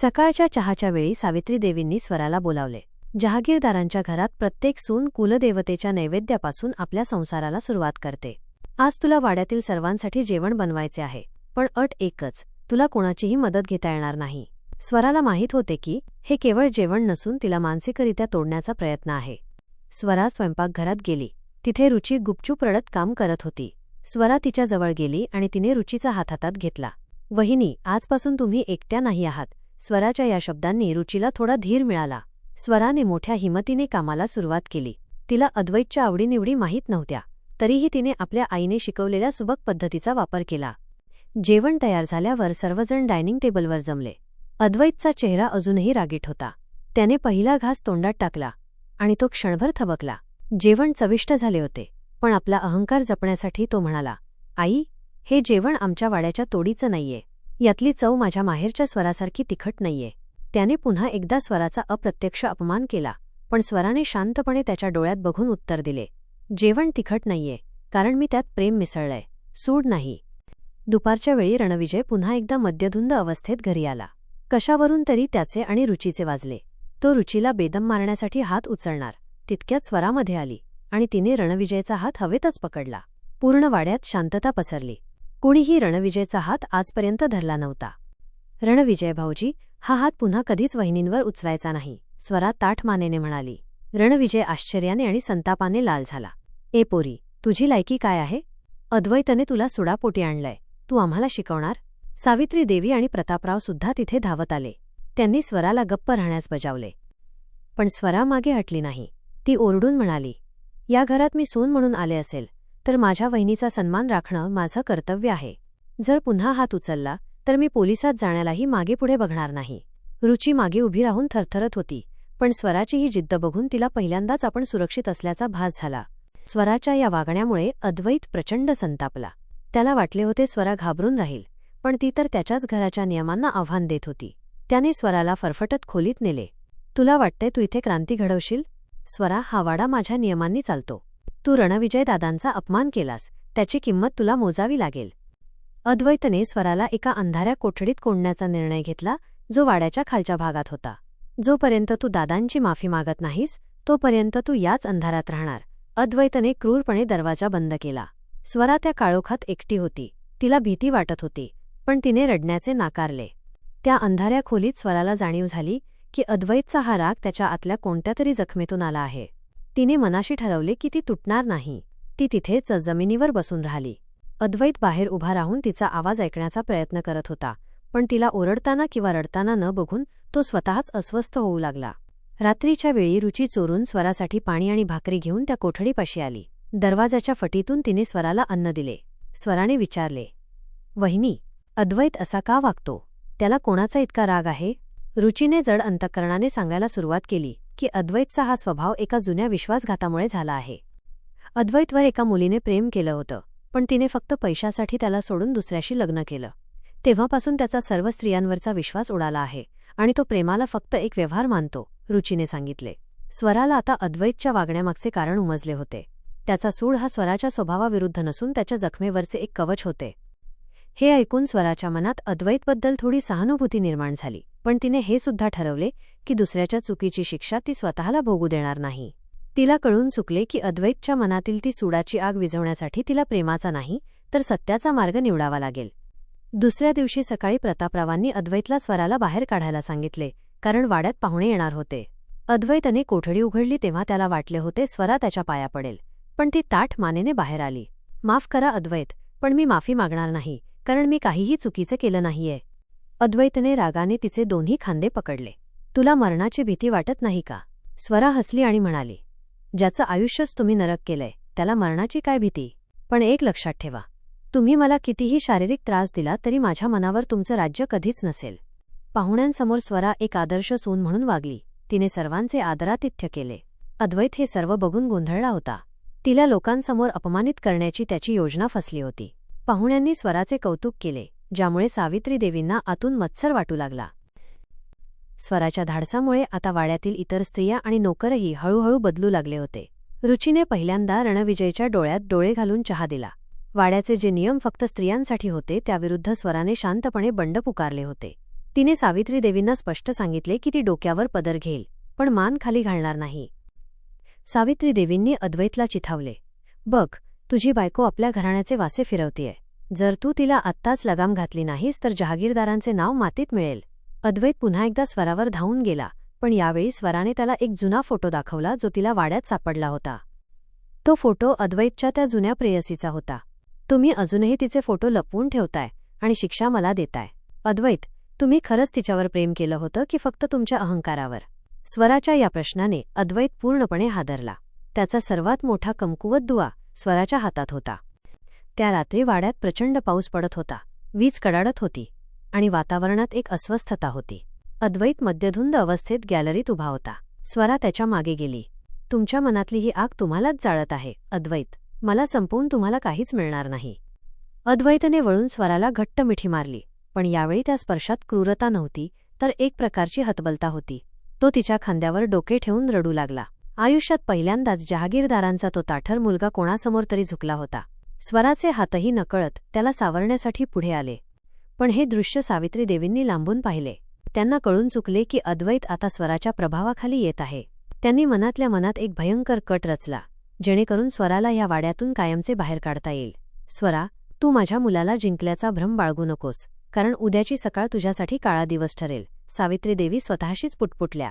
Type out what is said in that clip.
सकाळच्या चहाच्या वेळी सावित्री देवींनी स्वराला बोलावले. जहागीरदारांच्या घरात प्रत्येक सून कुलदेवतेच्या नैवेद्यापासून आपल्या संसाराला सुरुवात करते. आज तुला वाड्यातील सर्वांसाठी जेवण बनवायचे आहे पण अट एकच तुला कोणाचीही मदत घेता येणार नाही. स्वराला माहीत होते की हे केवळ जेवण नसून तिला मानसिकरित्या तोडण्याचा प्रयत्न आहे. स्वरा स्वयंपाकघरात गेली. तिथे रुची गुपचूप रडत काम करत होती. स्वरा तिच्याजवळ गेली आणि तिने रुचीचा हात हातात घेतला. वहिनी आजपासून तुम्ही एकट्या नाही आहात. स्वराच्या या शब्दांनी रुचीला थोडा धीर मिळाला. स्वराने मोठ्या हिमतीने कामाला सुरुवात केली. तिला अद्वैतच्या आवडीनिवडी माहीत नव्हत्या. तरीही तिने आपल्या आईने शिकवलेल्या सुबक पद्धतीचा वापर केला. जेवण तयार झाल्यावर सर्वजण डायनिंग टेबलवर जमले. अद्वैतचा चेहरा अजूनही रागीट होता. त्याने पहिला घास तोंडात टाकला आणि तो क्षणभर थबकला. जेवण चविष्ट झाले होते पण आपला अहंकार जपण्यासाठी तो म्हणाला आई हे जेवण आमच्या वाड्याच्या तोडीचं नाहीये. यातली चव माझ्या माहेरच्या स्वरासारखी तिखट नाहीये. त्याने पुन्हा एकदा स्वराचा अप्रत्यक्ष अपमान केला पण स्वराने शांतपणे त्याच्या डोळ्यात बघून उत्तर दिले जेवण तिखट नाहीये कारण मी त्यात प्रेम मिसळलंय सूड नाही. दुपारच्या वेळी रणविजय पुन्हा एकदा मद्यधुंद अवस्थेत घरी आला. कशावरून तरी त्याचे आणि रुचीचे वाजले. तो रुचीला बेदम मारण्यासाठी हात उचलणार तितक्यात स्वरामध्ये आली आणि तिने रणविजयचा हात हवेतच पकडला. पूर्ण वाड्यात शांतता पसरली. कुणीही रणविजयचा हात आजपर्यंत धरला नव्हता. रणविजय भाऊजी हा हात पुन्हा कधीच वहिनींवर उचलायचा नाही स्वरा ताठ मानेने म्हणाली. रणविजय आश्चर्याने आणि संतापाने लाल झाला. ए पोरी तुझी लायकी काय आहे? अद्वैतने तुला सुडापोटी आणलंय. तू आम्हाला शिकवणार सावित्री देवी आणि प्रतापराव सुद्धा तिथे धावत आले. त्यांनी स्वराला गप्प राहण्यास बजावले. पण स्वरा मागे हटली नाही. ती ओरडून म्हणाली या घरात मी सून म्हणून आले असेल. तर माझ्या वहिनीचा सन्मान राखणं माझं कर्तव्य आहे. जर पुन्हा हात उचलला तर मी पोलिसात जाण्यालाही मागेपुढे बघणार नाही. रुची मागे उभी राहून थरथरत होती पण स्वराची ही जिद्द बघून तिला पहिल्यांदाच आपण सुरक्षित असल्याचा भास झाला. स्वराच्या या वागण्यामुळे अद्वैत प्रचंड संतापला. त्याला वाटले होते स्वरा घाबरून राहील पण ती तर त्याच्याच घराच्या नियमांना आव्हान देत होती. त्याने स्वराला फरफटत खोलीत नेले. तुला वाटतंय तू इथे क्रांती घडवशील स्वरा हा वाडा माझ्या नियमांनी चालतो. तू रणविजय दादांचा अपमान केलास त्याची किंमत तुला मोजावी लागेल. अद्वैतने स्वराला एका अंधाऱ्या कोठडीत कोंडण्याचा निर्णय घेतला जो वाड्याच्या खालच्या भागात होता. जोपर्यंत तू दादांची माफी मागत नाहीस तोपर्यंत तू याच अंधारात राहणार. अद्वैतने क्रूरपणे दरवाजा बंद केला. स्वरा त्या काळोखात एकटी होती. तिला भीती वाटत होती पण तिने रडण्याचे नाकारले. त्या अंधाऱ्या खोलीत स्वराला जाणीव झाली की अद्वैतचा हा राग त्याच्या आतल्या कोणत्या तरी जखमेतून आला आहे. तिने मनाशी ठरवले की ती तुटणार नाही. ती तिथेच जमिनीवर बसून राहिली. अद्वैत बाहेर उभा राहून तिचा आवाज ऐकण्याचा प्रयत्न करत होता पण तिला ओरडताना किंवा रडताना न बघून तो स्वतःच अस्वस्थ होऊ लागला. रात्रीच्या वेळी रुची चोरून स्वरासाठी पाणी आणि भाकरी घेऊन त्या कोठडीपाशी आली. दरवाजाच्या फटीतून तिने स्वराला अन्न दिले. स्वराने विचारले वहिनी अद्वैत असा का वागतो? त्याला कोणाचा इतका राग आहे? रुचीने जड अंतकरणाने सांगायला सुरुवात केली. की अद्वैतचा हा स्वभाव एका जुन्या विश्वासघातामुळे झाला आहे. अद्वैतवर एका मुलीने प्रेम केलं होतं पण तिने फक्त पैशासाठी त्याला सोडून दुसऱ्याशी लग्न केलं. तेव्हापासून त्याचा सर्व स्त्रियांवरचा विश्वास उडाला आहे आणि तो प्रेमाला फक्त एक व्यवहार मानतो रुचीने सांगितले. स्वराला आता अद्वैतच्या वागण्यामागचे कारण उमजले होते. त्याचा सूड हा स्वराच्या स्वभावाविरुद्ध नसून त्याच्या जखमेवरचे एक कवच होते. हे ऐकून स्वराच्या मनात अद्वैतबद्दल थोडी सहानुभूती निर्माण झाली पण तिने हे सुद्धा ठरवले की दुसऱ्याच्या चुकीची शिक्षा ती स्वतःला भोगू देणार नाही. तिला कळून चुकले की अद्वैतच्या मनातील ती सुडाची आग विझवण्यासाठी तिला प्रेमाचा नाही तर सत्याचा मार्ग निवडावा लागेल. दुसऱ्या दिवशी सकाळी प्रतापरावांनी अद्वैतला स्वराला बाहेर काढायला सांगितले कारण वाड्यात पाहुणे येणार होते. अद्वैतने कोठडी उघडली तेव्हा त्याला वाटले होते स्वरा त्याच्या पाया पडेल पण ती ताठ मानेने बाहेर आली. माफ करा अद्वैत पण मी माफी मागणार नाही कारण मी काहीही चुकीचं केलं नाहीये. अद्वैतने रागाने तिचे दोन्ही खांदे पकडले. तुला मरणाची भीती वाटत नाही का? स्वरा हसली आणि म्हणाली ज्याचं आयुष्यच तुम्ही नरक केलंय त्याला मरणाची काय भीती? पण एक लक्षात ठेवा तुम्ही मला कितीही शारीरिक त्रास दिला तरी माझ्या मनावर तुमचं राज्य कधीच नसेल. पाहुण्यांसमोर स्वरा एक आदर्श सून म्हणून वागली तिने सर्वांचे आदरातिथ्य केले. अद्वैत हे सर्व बघून गोंधळला होता. तिला लोकांसमोर अपमानित करण्याची त्याची योजना फसली होती. पाहुण्यांनी स्वराचे कौतुक केले ज्यामुळे सावित्री देवींना आतून मत्सर वाटू लागला. स्वराच्या धाडसामुळे आता वाड्यातील इतर स्त्रिया आणि नोकरही हळूहळू बदलू लागले होते. रुचीने पहिल्यांदा रणविजयच्या डोळ्यात डोळे घालून चहा दिला. वाड्याचे जे नियम फक्त स्त्रियांसाठी होते त्याविरुद्ध स्वराने शांतपणे बंड पुकारले होते. तिने सावित्री देवींना स्पष्ट सांगितले की ती डोक्यावर पदर घेईल पण मान खाली घालणार नाही. सावित्री देवींनी अद्वैतला चिथावले. बघ तुझी बायको आपल्या घराण्याचे वासे फिरवतीये. जर तू तिला आत्ताच लगाम घातली नाहीस तर जहागीरदारांचे नाव मातीत मिळेल. अद्वैत पुन्हा एकदा स्वरावर धावून गेला पण यावेळी स्वराने त्याला एक जुना फोटो दाखवला जो तिला वाड्यात सापडला होता. तो फोटो अद्वैतच्या त्या जुन्या प्रेयसीचा होता. तुम्ही अजूनही तिचे फोटो लपवून ठेवताय आणि शिक्षा मला देताय. अद्वैत तुम्ही खरंच तिच्यावर प्रेम केलं होतं की फक्त तुमच्या अहंकारावर? स्वराच्या या प्रश्नाने अद्वैत पूर्णपणे हादरला. त्याचा सर्वात मोठा कमकुवत दुवा स्वराच्या हातात होता. त्या रात्री वाड्यात प्रचंड पाऊस पडत होता. वीज कडाडत होती. आणि वातावरणात एक अस्वस्थता होती. अद्वैत मध्यधुंद अवस्थेत गॅलरीत उभा होता. स्वरा त्याच्यामागे गेली. तुमच्या मनातली ही आग तुम्हालाच जाळत आहे अद्वैत. मला संपवून तुम्हाला काहीच मिळणार नाही. अद्वैतने वळून स्वराला घट्ट मिठी मारली पण यावेळी त्या स्पर्शात क्रूरता नव्हती तर एक प्रकारची हतबलता होती. तो तिच्या खांद्यावर डोके ठेवून रडू लागला. आयुष्यात पहिल्यांदाच जहागीरदारांचा तो ताठर मुलगा कोणासमोर तरी झुकला होता. स्वराचे हातही नकळत त्याला सावरण्यासाठी पुढे आले. पण हे दृश्य सावित्री देवींनी लांबून पाहिले. त्यांना कळून चुकले की अद्वैत आता स्वराच्या प्रभावाखाली येत आहे. त्यांनी मनातल्या मनात एक भयंकर कट रचला जेणेकरून स्वराला या वाड्यातून कायमचे बाहेर काढता येईल. स्वरा तू माझ्या मुलाला जिंकल्याचा भ्रम बाळगू नकोस कारण उद्याची सकाळ तुझ्यासाठी काळा दिवस ठरेल. सावित्री देवी स्वतःशीच पुटपुटल्या.